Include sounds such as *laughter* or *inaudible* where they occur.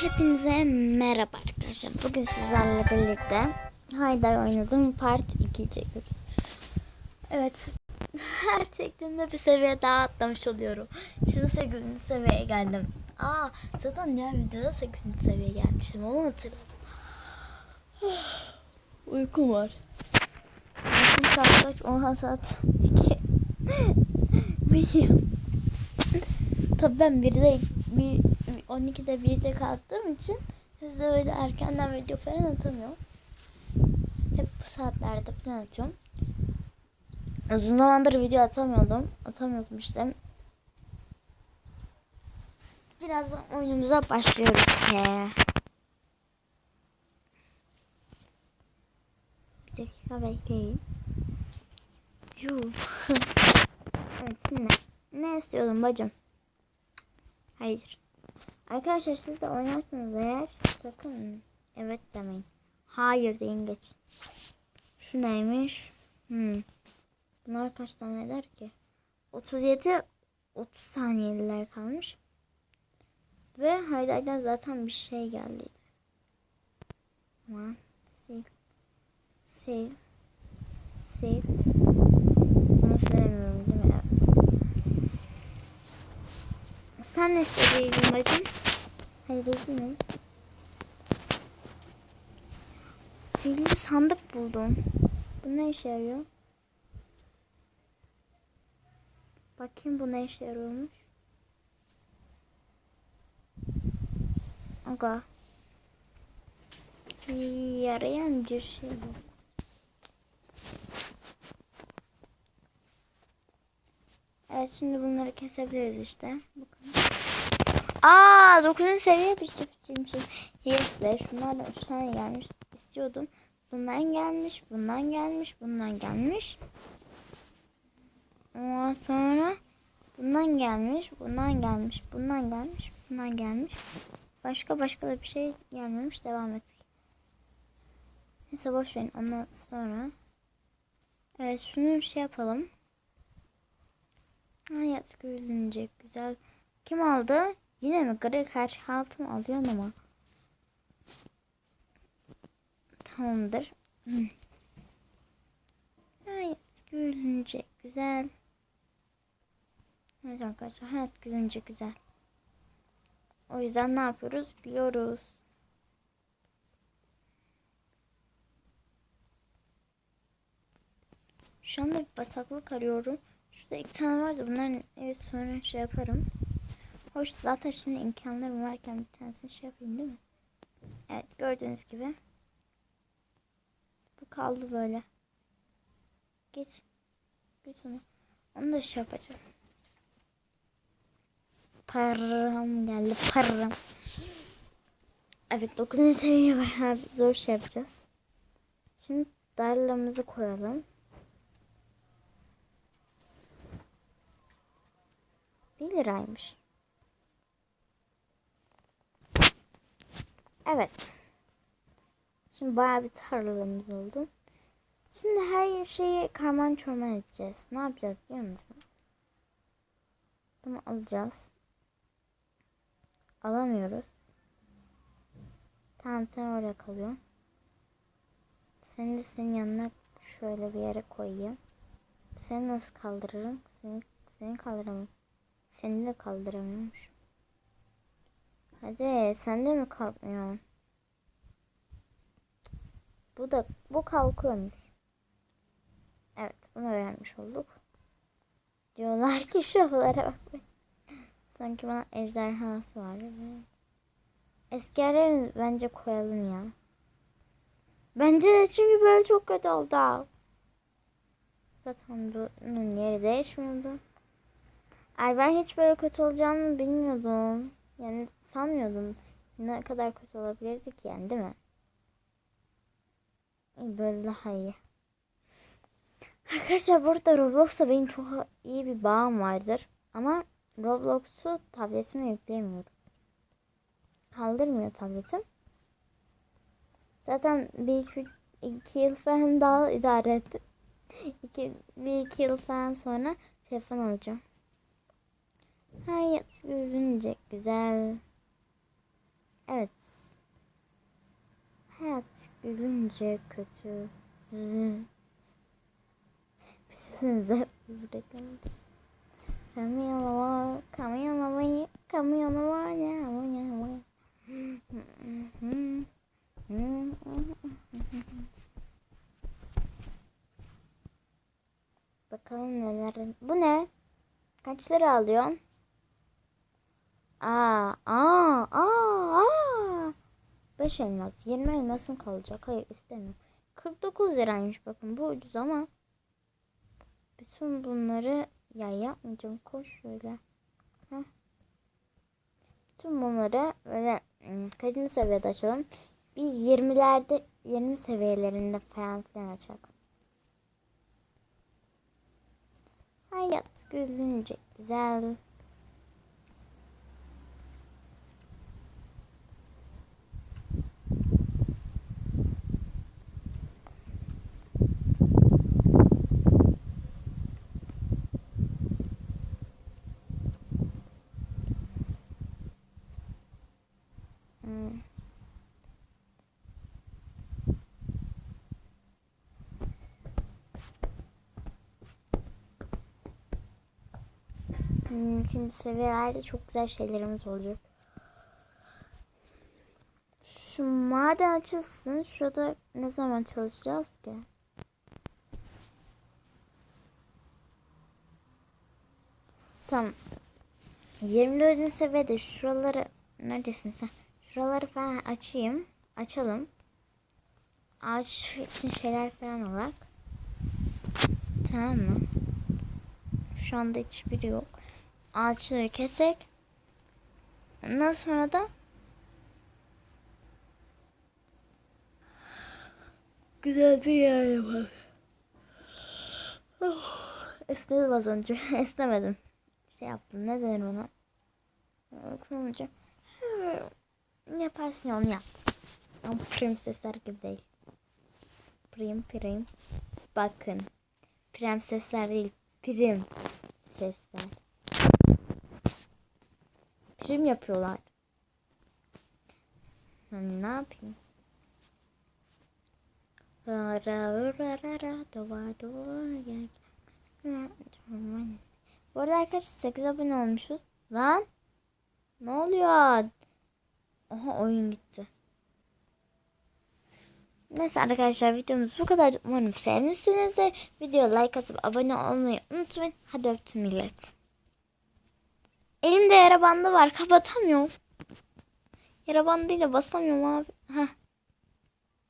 Hepinize merhaba arkadaşlar. Bugün sizlerle birlikte Hayday oynadım part 2 çekiyoruz. Evet. Her çektiğimde bir seviye daha atlamış oluyorum. Şimdi 8. seviyeye geldim. Aa zaten diğer videoda 8. seviyeye gelmiştim ama hatırladım. *sighs* Uykum var. Uykum saat kaç? Oha saat 2. *laughs* Uyuyorum. Tabii ben bir de bir, 12'de 1'de kalktığım için size öyle erkenden video falan atamıyorum. Hep bu saatlerde falan atıyorum. Uzun zamandır video atamıyordum. Atamıyordum işte. Birazdan oyunumuza başlıyoruz ki. Bir dakika bekleyin. Yuh. *laughs* evet şimdi ne istiyordun bacım? Hayır. Arkadaşlar siz de oynarsanız eğer sakın evet demeyin. Hayır deyin geç. Şu neymiş? Hmm. Bunlar kaç tane eder ki? 37 30 saniyeler kalmış. Ve Hayday'dan zaten bir şey geldi. Aman sil. Sil. Sil. Bunu söylemiyorum değil mi? Evet. Sen ne istiyorsun bacım? Hayır bilmiyorum. Sihirli sandık buldum. Bu ne işe yarıyor? Bakayım bu ne işe yarıyormuş. Aga. Yarayan bir şey bu. Evet şimdi bunları kesebiliriz işte. Bakın. Aa 9. seviye bir çiftçiymişim. De şunlardan 3 tane gelmiş istiyordum. Bundan gelmiş, bundan gelmiş, bundan gelmiş. Ondan sonra bundan gelmiş, bundan gelmiş, bundan gelmiş, bundan gelmiş. Başka başka da bir şey gelmemiş. Devam ettik. Neyse boş verin. Ondan sonra Evet şunu şey yapalım. Hayat gülünecek güzel. Kim aldı? Yine mi? Greg her altın alıyor ama. Tamamdır. *clears throat* Hayat gülünecek güzel. Evet arkadaşlar hayat gülünce güzel. O yüzden ne yapıyoruz? Gülüyoruz. Şu anda bir bataklık arıyorum. Şurada iki tane vardı. Bunların evet sonra şey yaparım. Hoş zaten şimdi imkanlarım varken bir tanesini şey yapayım değil mi? Evet gördüğünüz gibi. Bu kaldı böyle. Git. Git onu. Onu da şey yapacağım. Param geldi param. Evet 9. seviye bayağı zor şey yapacağız. Şimdi darlamızı koyalım. Bir liraymış. Evet. Şimdi bayağı bir tarlalarımız oldu. Şimdi her şeyi karman çorman edeceğiz. Ne yapacağız biliyor musun? Bunu alacağız. Alamıyoruz. Tamam sen oraya kalıyorsun. Seni de senin yanına şöyle bir yere koyayım. Seni nasıl kaldırırım? Seni, seni kaldıramam. Seni de kaldıramıyormuş. Hadi sen de mi kalkmıyorsun? Bu da bu kalkıyormuş. Evet bunu öğrenmiş olduk. Diyorlar ki şovlara bak. Sanki bana ejderhası var. Eski yerlerini bence koyalım ya. Bence de çünkü böyle çok kötü oldu. Zaten bunun yeri değişmiyordu. Ay ben hiç böyle kötü olacağını bilmiyordum. Yani sanmıyordum. Ne kadar kötü olabilirdi ki yani değil mi? Böyle daha iyi. Arkadaşlar burada Roblox'ta benim çok iyi bir bağım vardır. Ama Roblox'u tabletime yükleyemiyorum. Kaldırmıyor tabletim. Zaten bir iki, iki yıl falan daha idare etti. İki, bir iki yıl falan sonra telefon alacağım. Hayat görünecek güzel. Evet. Hayat gülünce kötü. Düşünsenize burada kaldı. Kamyonlama, kamyonlama, kamyonlama, kamyonlama. Bakalım neler. Bu ne? Kaç lira alıyorsun? Aa, aa, aa, aa. 5 elmas. 20 elmasım kalacak. Hayır istemiyorum. 49 liraymış bakın. Bu ucuz ama. Bütün bunları ya yapmayacağım. Koş şöyle. Heh. Bütün bunları böyle hmm, kaçıncı seviyede açalım? Bir 20'lerde 20 seviyelerinde falan filan açalım. Hayat gülünce güzel. Şimdi seviyelerde çok güzel şeylerimiz olacak. Şu maden açılsın. Şurada ne zaman çalışacağız ki? Tamam. 24. seviyede şuraları neredesin sen? Şuraları falan açayım. Açalım. Ağaç için şeyler falan olarak. Tamam mı? Şu anda hiçbiri yok. Ağaçları kesek. Ondan sonra da güzel bir yer yapalım. Oh, esnedim az önce. *laughs* Esnemedim. Şey yaptım. Ne denir ona? Kullanınca. Yaparsın ya onu yaptım. Ama prensesler gibi değil. Prim prim. Bakın. Prensesler değil. Prim sesler. Prim yapıyorlar. Ben ne yapayım? Ra ra ra ra dova gel. Bu arada arkadaşlar 8 abone olmuşuz. Lan ne oluyor? Aha oyun gitti. Neyse arkadaşlar videomuz bu kadar. Umarım sevmişsinizdir. Videoya like atıp abone olmayı unutmayın. Hadi öptüm millet. Elimde yara bandı var. Kapatamıyorum. Yara bandıyla basamıyorum abi. Heh.